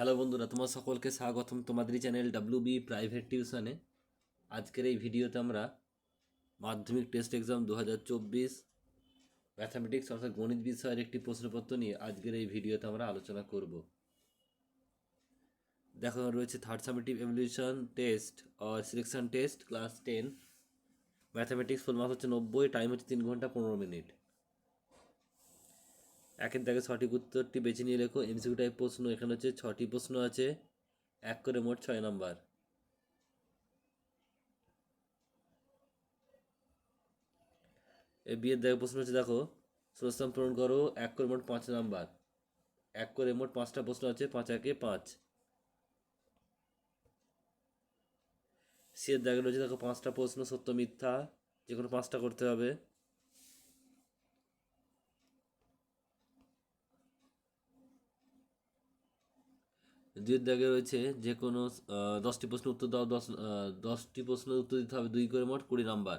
Hello বন্ধুরা, তোমার সকলকে স্বাগতম তোমাদেরই চ্যানেল ডাব্লিউ বি প্রাইভেট টিউশনে আজকের এই ভিডিওতে আমরা মাধ্যমিক টেস্ট এক্সাম দু হাজার চব্বিশ ম্যাথামেটিক্স অর্থাৎ গণিত বিষয়ের একটি প্রশ্নপত্র নিয়ে আজকের এই ভিডিওতে আমরা আলোচনা করব। দেখো রয়েছে থার্ড সামেটিভ এভলিউশন টেস্ট আর selection test class ten mathematics full marks হচ্ছে নব্বই টাইম হচ্ছে তিন ঘণ্টা পনেরো মিনিট একের দাগে সঠিক উত্তরটি বেছে নিয়ে লেখো। এমসিকিউ টাইপ প্রশ্ন, এখানে হচ্ছে ছটি প্রশ্ন আছে। এক করে মোট ছয় নাম্বার। এই বিয়ের দাগে প্রশ্ন হচ্ছে, দেখো শূন্যস্থান পূরণ করো, এক করে মোট পাঁচ নাম্বার। এক করে মোট পাঁচটা প্রশ্ন আছে, পাঁচ, একে পাঁচ। সিয়ের দাগে রয়েছে দেখো, পাঁচটা প্রশ্ন সত্য মিথ্যা যে কোনো পাঁচটা করতে হবে। দুইয়ের দাগে রয়েছে যে কোনো দশটি প্রশ্ন উত্তর দাও, দশ দশটি প্রশ্নের উত্তর দিতে হবে দুই করে মোট কুড়ি নাম্বার।